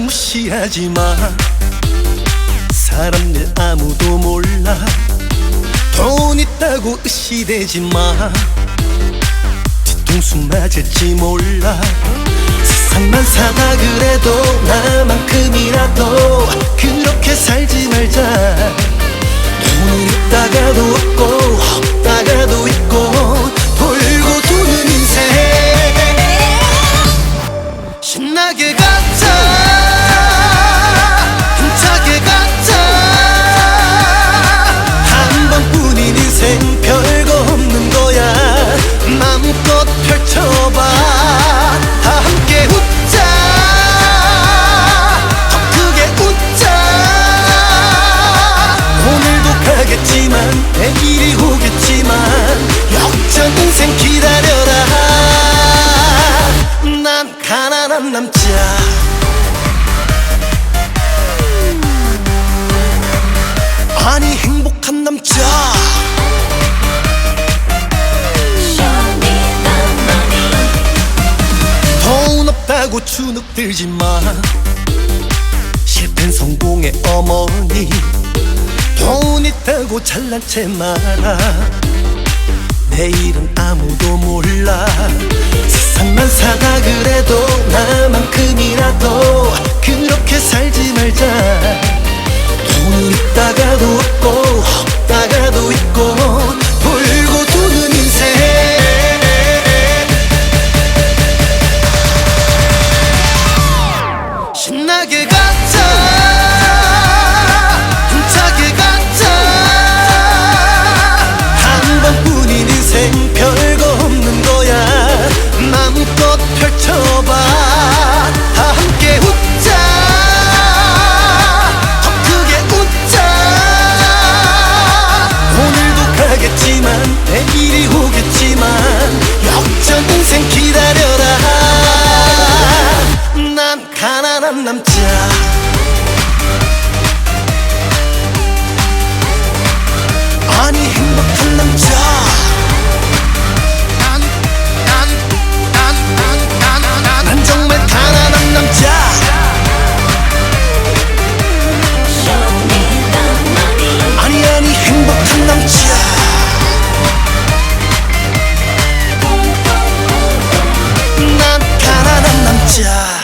무시하지 마. 사람들 아무도 몰라. 돈 있다고 의시되지 마. 뒤통수 맞을지 몰라. 세상만 사다 그래도 나만큼이라도 그렇게 살지 말자. 돈은 있다가도 없고 없다 난 가난한 남자. 아니 행복한 남자. 돈 없다고 주눅 들지 마 실패는 성공의 어머니. 돈 있다고 잘난 채 말아. 내일은 아무도 몰라. 세상만 사다 돈은 있다가도 없고 없다가도 있고 돌고 도는 인생. 신나게 가 남자. 아니 행복한 남자. 난, 난, 난, 난, 난, 난, 난. 정말 가난한 남자. Show me the money. 아니 아니 행복한 남자. 난 가난한 남자